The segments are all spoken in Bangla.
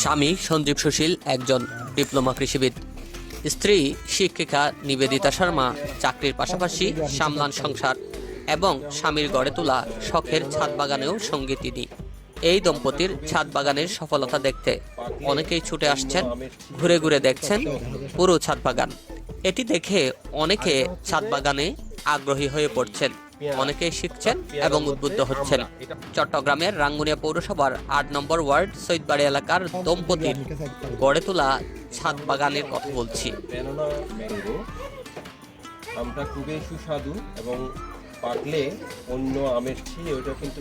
স্বামী সঞ্জীব সুশীল একজন ডিপ্লোমা কৃষিবিদ। স্ত্রী শিক্ষিকা নিবেদিতা শর্মা চাকরির পাশাপাশি সামলান সংসার এবং স্বামীর গড়ে তোলা শখের ছাদ বাগানেও সঙ্গী তিনি। এই দম্পতির ছাদ বাগানের সফলতা দেখতে অনেকেই ছুটে আসছেন, ঘুরে ঘুরে দেখছেন পুরো ছাদ বাগান। এটি দেখে অনেকে ছাদ বাগানে আগ্রহী হয়ে পড়ছেন অনেকেই শিখছেন এবং উদ্বুদ্ধ হচ্ছেন। চট্টগ্রামের রাঙ্গুনিয়া পৌরসভার আট নম্বর ওয়ার্ড সৈদবাড়ি এলাকার দম্পতির গড়ে তোলা ছাদ বাগানের কথা বলছি। আমটা খুবই সুস্বাদু এবং পাকলে অন্য আমের চেয়ে ওটা কিন্তু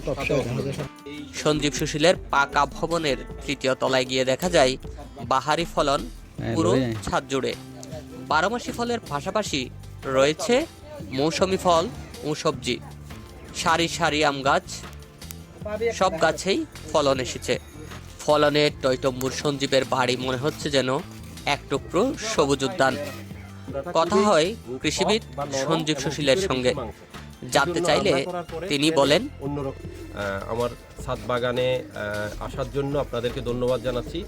সঞ্জীব সুশীলের পাকা ভবনের তৃতীয় তলায় গিয়ে দেখা যায় বাহারি ফলন পুরো ছাদ জুড়ে। বারোমাসি ফলের পাশাপাশি রয়েছে মৌসুমি ফল ও সবজি। সারি সারি আম গাছ সব গাছেই ফলন এসেছে। ফলনে টৈটম্বুর সঞ্জীবের বাড়ি মনে হচ্ছে যেন এক টুকরো সবুজ উদ্যান। কথা হয় কৃষিবিদ সঞ্জীব সুশীলের সঙ্গে। জানতে চাইলে তিনি বলেন। অন্যরকম। আমার ছাদ বাগানে আসার জন্য আপনাদেরকে ধন্যবাদ জানাচ্ছি।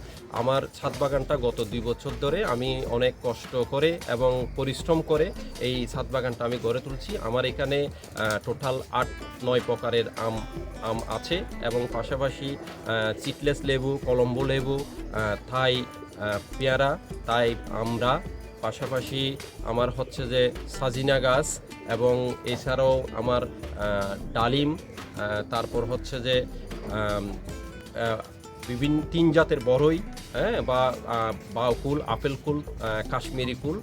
আমার ছাদ বাগানটা গত দুই বছর ধরে আমি অনেক কষ্ট করে এবং পরিশ্রম করে এই ছাদ বাগানটা আমি গড়ে তুলছি। আমার এখানে টোটাল আট নয় প্রকারের আম আম আছে এবং পাশাপাশি চিটলেস লেবু কলম্বো লেবু থাই পেয়ারা তাই আমরা পাশাপাশি আমার হচ্ছে যে সাজিনা গাছ এবং এছাড়াও আমার ডালিম তারপর হচ্ছে যে বিভিন্ন তিন জাতের বড়ই। হ্যাঁ বা বাউ কুল আপেল কুল কাশ্মীরি কুল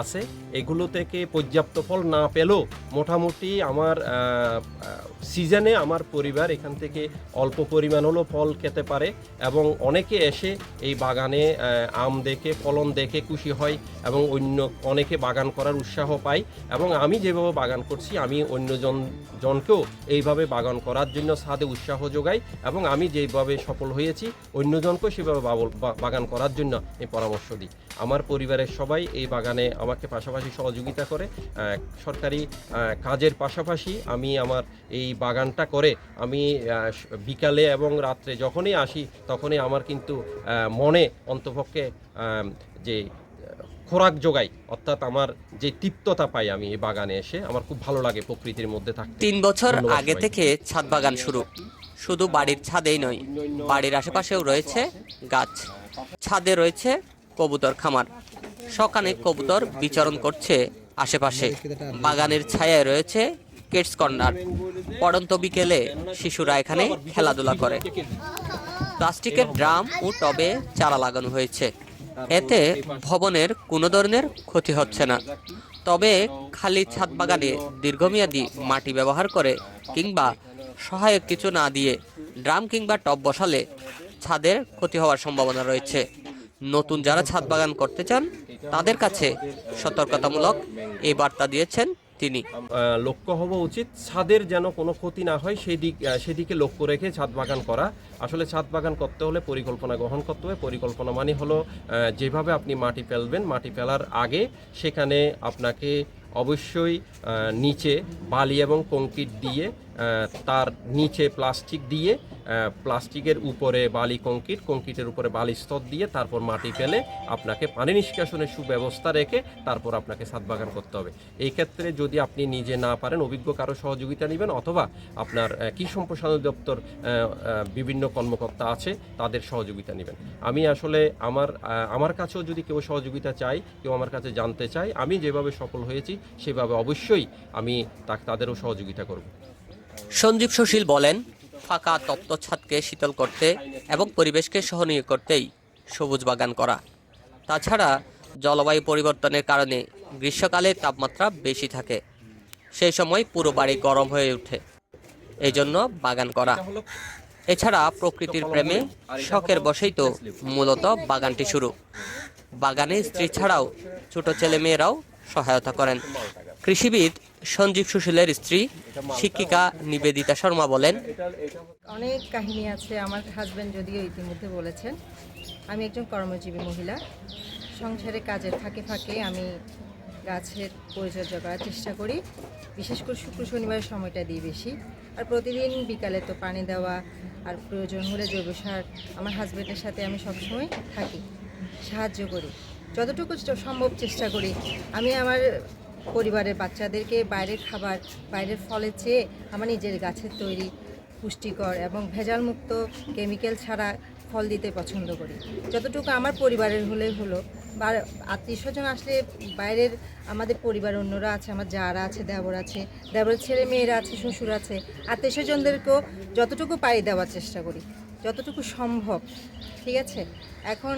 আছে। এগুলো থেকে পর্যাপ্ত ফল না পেলেও মোটামুটি আমার সিজনে আমার পরিবার এখান থেকে অল্প পরিমাণ হলেও ফল খেতে পারে এবং অনেকে এসে এই বাগানে আম দেখে, ফলন দেখে খুশি হয় এবং অন্য, অনেকে বাগান করার উৎসাহ পায় এবং আমি যেভাবে বাগান করছি, আমি অন্যজন জনকেও এইভাবে বাগান করার জন্য সাথে উৎসাহ যোগাই এবং আমি যেভাবে সফল হয়েছি অন্যজনকেও সেভাবে বাগান করার জন্য এই পরামর্শ দিই। আমার পরিবারের সবাই এই বাগানে আমাকে পাশাপাশি সহযোগিতা করে সরকারি কাজের পাশাপাশি আমি আমার এই বাগানটা করে আমি বিকালে এবং রাত্রে যখনই আসি তখনই আমার কিন্তু মনে অন্তপক্ষে যে খোরাক যোগাই অর্থাৎ আমার যে তৃপ্ততা পাই আমি এই বাগানে এসে আমার খুব ভালো লাগে প্রকৃতির মধ্যে থাকতে। তিন বছর আগে থেকে ছাদ বাগান শুরু। শুধু বাড়ির ছাদেই নয়, বাড়ির আশেপাশেও রয়েছে গাছ, ছাদে রয়েছে কবুতর খামার। সকালে কবুতর বিচরণ করছে আশেপাশে। বাগানের ছায়ায় রয়েছে কিডস কর্নার পড়ন্ত বিকেলে শিশুরা এখানে খেলাধুলা করে। প্লাস্টিকের ড্রাম ও টবে চারা লাগানো হয়েছে। এতে ভবনের কোনো ধরনের ক্ষতি হচ্ছে না। তবে খালি ছাদ বাগানে দীর্ঘমেয়াদী মাটি ব্যবহার করে কিংবা সহায়ক কিছু না দিয়ে ড্রাম কিংবা টব বসালে ছাদের ক্ষতি হওয়ার সম্ভাবনা রয়েছে। নতুন যারা ছাদ বাগান করতে চান তাদের কাছে সতর্কতামূলক এই বার্তা দিয়েছেন তিনি। লক্ষ্য হওয়া উচিত ছাদের যেন কোনো ক্ষতি না হয় সেদিক আহ, সেদিকে লক্ষ্য রেখে ছাদ বাগান করা। আসলে ছাদ বাগান করতে হলে পরিকল্পনা গ্রহণ করতে হবে। পরিকল্পনা মানে হলো যেভাবে আপনি মাটি ফেলবেন মাটি ফেলার আগে সেখানে আপনাকে অবশ্যই নিচে বালি এবং কংক্রিট দিয়ে তার নিচে প্লাস্টিক দিয়ে প্লাস্টিকের উপরে বালি কংক্রিট, কংক্রিটের উপরে বালি স্তর দিয়ে তারপর মাটি ফেলে আপনাকে পানি নিষ্কাশনের সুব্যবস্থা রেখে তারপর আপনাকে ছাদ বাগান করতে হবে। এই ক্ষেত্রে যদি আপনি নিজে না পারেন, অভিজ্ঞ কারও সহযোগিতা নেবেন অথবা আপনার কৃষি সম্প্রসারণ দপ্তর বিভিন্ন কর্মকর্তা আছে, তাদের সহযোগিতা নেবেন। আমি আসলে আমার আমার কাছেও যদি কেউ সহযোগিতা চাই কেউ আমার কাছে জানতে চায়, আমি যেভাবে সফল হয়েছি, সেভাবে অবশ্যই আমি তাদেরও সহযোগিতা করব। সঞ্জীব সুশীল বলেন, ফাঁকা তপ্ত ছাদকে শীতল করতে এবং পরিবেশকে সহনীয় করতেই সবুজ বাগান করা। তাছাড়া জলবায়ু পরিবর্তনের কারণে গ্রীষ্মকালে তাপমাত্রা বেশি থাকে। সেই সময় পুরো বাড়ি গরম হয়ে ওঠে। এই জন্য বাগান করা। এছাড়া প্রকৃতির প্রেমে শখের বসেই তো মূলত বাগানটি শুরু। বাগানে স্ত্রী ছাড়াও ছোট ছেলে মেয়েরাও সহায়তা করেন। কৃষিবিদ সঞ্জীব সুশীলের স্ত্রী শিক্ষিকা নিবেদিতা শর্মা বলেন, অনেক কাহিনী আছে, আমার হাজব্যান্ড যদিও ইতিমধ্যে বলেছেন, আমি একজন কর্মজীবী মহিলা, সংসারে কাজের ফাঁকে ফাঁকে আমি গাছের পরিচর্যা করার চেষ্টা করি, বিশেষ করে শুক্র শনিবারের সময়টা দিই বেশি, আর প্রতিদিন বিকালে তো পানি দেওয়া আর প্রয়োজন হলে জৈব সার আমার হাজব্যান্ডের সাথে আমি সবসময় থাকি, সাহায্য করি। যতটুকু সম্ভব চেষ্টা করি। আমি আমার পরিবারের বাচ্চাদেরকে বাইরের খাবার, বাইরের ফলের চেয়ে আমার নিজের গাছের তৈরি পুষ্টিকর এবং ভেজালমুক্ত কেমিক্যাল ছাড়া ফল দিতে পছন্দ করি। যতটুকু আমার পরিবারের হলে হলো, বা আত্মীয় স্বজন আসলে বাইরের আমাদের পরিবার অন্যরা আছে, আমার যারা আছে, দেবর আছে, দেবরের ছেলে মেয়েরা আছে, শ্বশুর আছে, আত্মীয় স্বজনদেরকেও যতটুকু পাই দেওয়ার চেষ্টা করি, যতটুকু সম্ভব, ঠিক আছে? এখন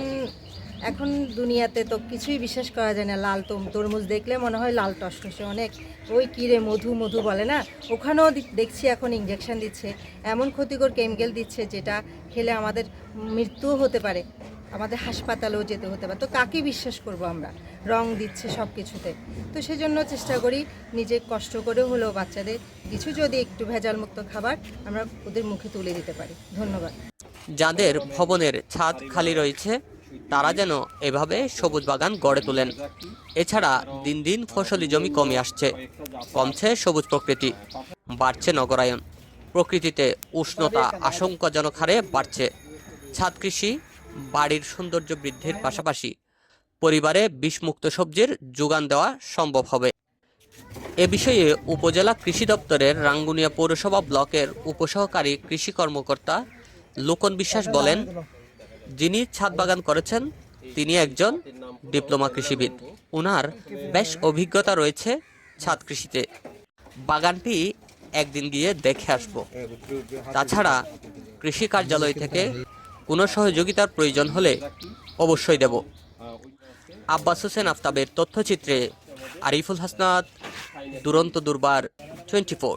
এখন দুনিয়াতে তো কিছুই বিশ্বাস করা যায় না, লাল তম- তরমুজ দেখলে মনে হয় লাল টসটসে অনেক। ওই কিরে মধু মধু বলে না? ওখানেও দেখছি এখন ইঞ্জেকশন দিচ্ছে, এমন ক্ষতিকর কেমিক্যাল দিচ্ছে যেটা খেলে আমাদের মৃত্যুও হতে পারে, আমাদের হাসপাতালেও যেতে হতে পারে। তো কাকে বিশ্বাস করব আমরা? রং দিচ্ছে সব কিছুতে তো সেজন্য চেষ্টা করি নিজে কষ্ট করে হলেও বাচ্চাদের কিছু যদি একটু ভেজালমুক্ত খাবার আমরা ওদের মুখে তুলে দিতে পারি। ধন্যবাদ। যাদের ভবনের ছাদ খালি রয়েছে তারা যেন এভাবে সবুজ বাগান গড়ে তোলেন। এছাড়া দিন দিন ফসলি জমি কমে আসছে। কমছে সবুজ প্রকৃতি। বাড়ছে নগরায়ন। প্রকৃতিতে উষ্ণতা আশঙ্কাজনক হারে বাড়ছে। ছাদ কৃষি, বাড়ির সৌন্দর্য বৃদ্ধির পাশাপাশি পরিবারে বিষমুক্ত সবজির যোগান দেওয়া সম্ভব হবে। এ বিষয়ে উপজেলা কৃষি দপ্তরের রাঙ্গুনিয়া পৌরসভা ব্লকের উপসহকারী কৃষি কর্মকর্তা লোকন বিশ্বাস বলেন যিনি ছাদ বাগান করেছেন, তিনি একজন ডিপ্লোমা কৃষিবিদ। ওনার বেশ অভিজ্ঞতা রয়েছে ছাদ কৃষিতে। বাগানটি একদিন গিয়ে দেখে আসব। তাছাড়া কৃষি কার্যালয় থেকে কোনো সহযোগিতার প্রয়োজন হলে অবশ্যই দেব। আব্বাস হোসেন আফতাবের তথ্যচিত্রে আরিফুল হাসনাত, দুরন্ত দুর্বার, টোয়েন্টি ফোর।